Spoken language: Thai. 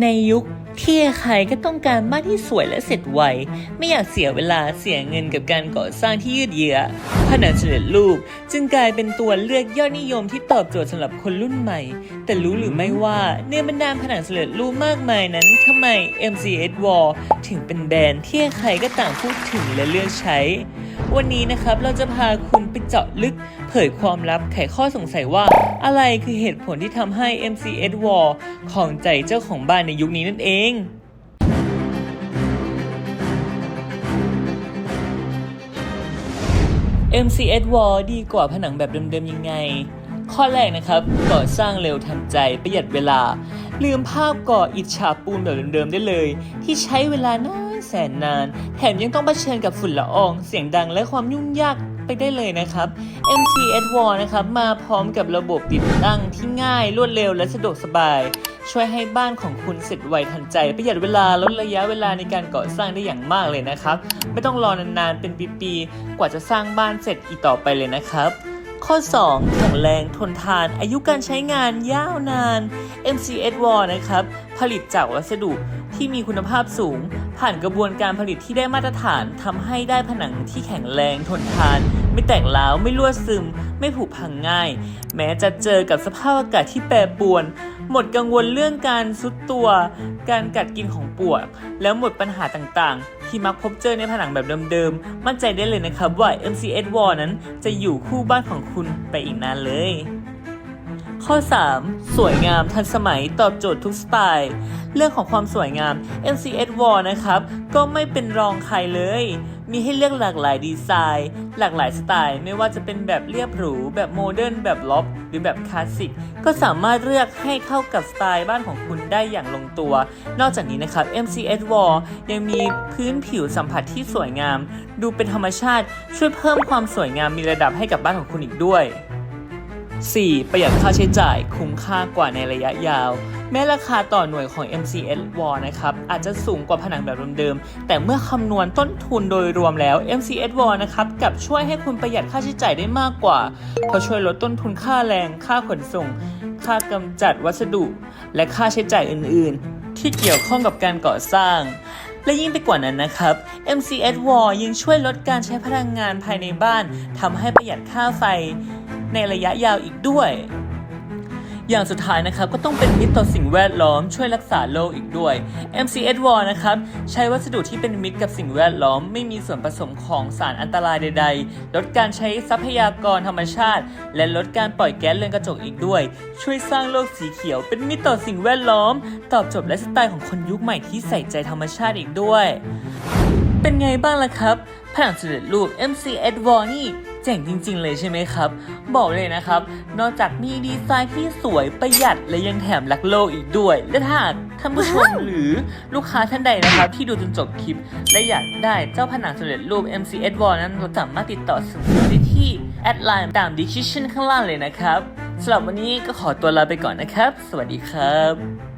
ในยุคที่ใครก็ต้องการบ้านที่สวยและเสร็จไว ไม่อยากเสียเวลาเสียเงินกับการก่อสร้างที่ยืดเยื้อผนังสำเร็จรูปจึงกลายเป็นตัวเลือกยอดนิยมที่ตอบโจทย์สำหรับคนรุ่นใหม่ แต่รู้หรือไม่ว่าในบรรดาผนังสำเร็จรูปมากมายนั้นทำไม MCS Wall ถึงเป็นแบรนด์ที่ใครก็ต่างพูดถึงและเลือกใช้ วันนี้นะครับเราจะพาคุณไปเจาะลึกเผยความลับไขข้อสงสัยว่า อะไรคือเหตุผลที่ทำให้ MCS Wall ของใจเจ้าของบ้านในยุคนี้นั่นเอง MCS Wall ดีกว่าผนังแบบเดิมๆยังไง ข้อแรกนะครับก่อสร้างเร็วทันใจประหยัดเวลา ลืมภาพก่ออิฐฉาบปูนแบบเดิมๆได้เลย ที่ใช้เวลานานแสนนาน แถมยังต้องเผชิญกับฝุ่นละออง เสียงดังและความยุ่งยากไปได้เลยนะครับ MCS Wall นะครับมาพร้อมกับระบบติดตั้งที่ง่ายรวดเร็วและสะดวกสบาย ช่วยให้บ้านของคุณเสร็จไวทันใจประหยัดเวลาลดระยะเวลาในการก่อสร้างได้อย่างมากเลยนะครับ ไม่ต้องรอนานๆเป็นปีๆกว่าจะสร้างบ้านเสร็จอีกต่อไปเลยนะครับ ข้อ 2 แข็งแรงทนทาน อายุการใช้งานยาวนาน MCS Wall นะครับ ผลิตจากวัสดุที่มีคุณภาพสูง ผ่านกระบวนการผลิตที่ได้มาตรฐานทำให้ได้ผนังที่แข็งแรงทนทาน ไม่แตกร้าวไม่รั่วซึม ไม่ผุพังง่าย แม้จะเจอกับสภาพอากาศที่แปรปรวน หมดกังวลเรื่องการซุดตัว การกัดกินของปวก แล้วหมดปัญหาต่างๆ ที่มักพบเจอในผนังแบบเดิมๆ มั่นใจได้เลยนะครับว่า MCS Wall นั้นจะอยู่คู่บ้านของคุณไปอีกนานเลย ข้อ 3 สวยงามทันสมัยตอบโจทย์ทุกสไตล์ เรื่องของความสวยงาม MCS Wall นะครับ ก็ไม่เป็นรองใครเลย มีให้เลือกหลากหลายดีไซน์ หลากหลายสไตล์ ไม่ว่าจะเป็นแบบเรียบหรู แบบโมเดิร์นแบบล็อบหรือแบบคลาสสิกก็สามารถเลือกให้เข้ากับสไตล์บ้านของคุณได้อย่างลงตัว นอกจากนี้นะครับ MCS Wall ยังมีพื้นผิวสัมผัสที่สวยงาม ดูเป็นธรรมชาติ ช่วยเพิ่มความสวยงามมีระดับให้กับบ้านของคุณอีกด้วย 4. ประหยัดค่าใช้จ่ายคุ้มค่ากว่าในระยะยาว แม้ราคาต่อหน่วยของ MCS Wall นะครับอาจจะสูงกว่าผนังแบบเดิมๆ แต่เมื่อคำนวณต้นทุนโดยรวมแล้ว MCS Wall นะครับกับช่วยให้คุณประหยัดค่าใช้จ่ายได้มากกว่า เพราะช่วยลดต้นทุนค่าแรง ค่าขนส่ง ค่ากำจัดวัสดุ และค่าใช้จ่ายอื่นๆ ที่เกี่ยวข้องกับการก่อสร้างและยิ่งไปกว่านั้นนะครับ MCS Wall ยังช่วยลดการใช้พลังงานภายในบ้านทำให้ประหยัดค่าไฟในระยะยาวอีกด้วย อย่างสุดท้ายนะครับก็ต้องเป็นมิตรต่อสิ่งแวดล้อมช่วยรักษาโลกอีกด้วย MCS w a l นะครับใช้วัสดุที่เป็นมิตรกับสิ่งแวดล้อม ไม่มีส่วนผสมของสารอันตรายใด ๆ ลดการใช้ทรัพยากรธรรมชาติ และลดการปล่อยแก๊สเรือนกระจกอีกด้วย ช่วยสร้างโลกสีเขียว เป็นมิตรต่อสิ่งแวดล้อม ตอบโจทย์ไลฟ์สไตล์ของคนยุคใหม่ที่ใส่ใจธรรมชาติอีกด้วย เป็นไงบ้างล่ะครับผนังสำเร็จรูป MCS w a l นี่ เจ๋งจริง ๆ เลยใช่ไหมครับ บอกเลยนะครับ นอกจากมีดีไซน์ที่สวยประหยัดและยังแถมรักโลกอีกด้วย และถ้าหากท่านผู้ชมหรือลูกค้าท่านใดนะครับ ที่ดูจนจบคลิป และอยากได้เจ้าผนังสำเร็จรูป MCS Wall นั้นเราสามารถติดต่อสื่อได้ที่แอดไลน์ตาม description ข้างล่างเลยนะครับสำหรับวันนี้ก็ขอตัวลาไปก่อนนะครับ สวัสดีครับ